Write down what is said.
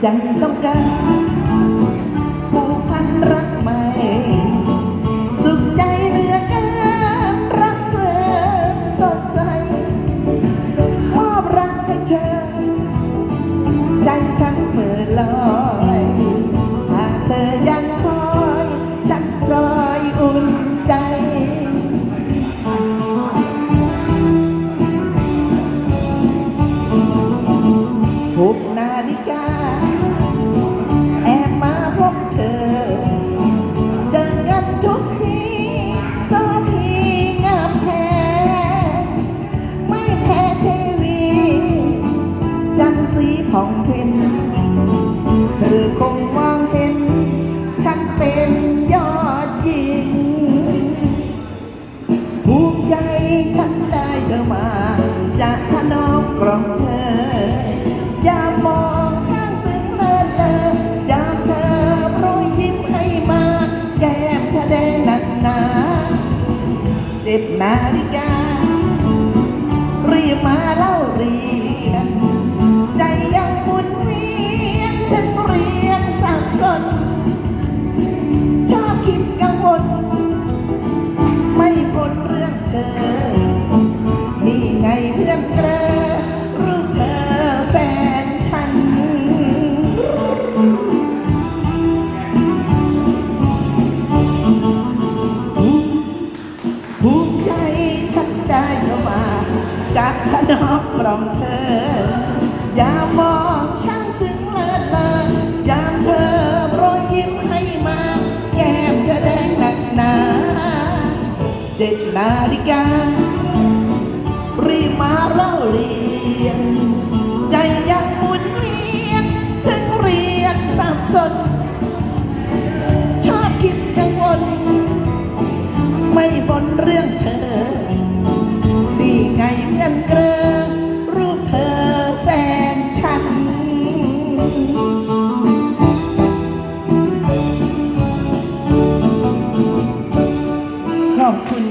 ใจต้ สีผ่องเพ็ญเธอคงมองเห็น ฉันเป็นยอดหญิงภูมิใจฉันได้เธอมา จากขนมกล่อมเธอ อย่ามองช่างซึ้งเลิศเลอยามเธอโปรยยิ้มให้มา แก้มเธอแดงหนักหนาเจ็ดนาฬิก ใจฉันได้เข้ามาจากขนมกล่อมเธอ อย่ามองช่างซึ้งเลิศเลอยามเธอโปรยยิ้มให้มา แก้มเธอแดงหนักหนาเจ็ดนาฬิกา รีมาเล่าเรียน ใจยังหมุนเวียนถึงเรียนสับสน ชอบคิดกังวลไม่บน เรื่องเธอ ดีไงเพื่อนเกลอรูปเธอแฟนฉัน ขอบคุณ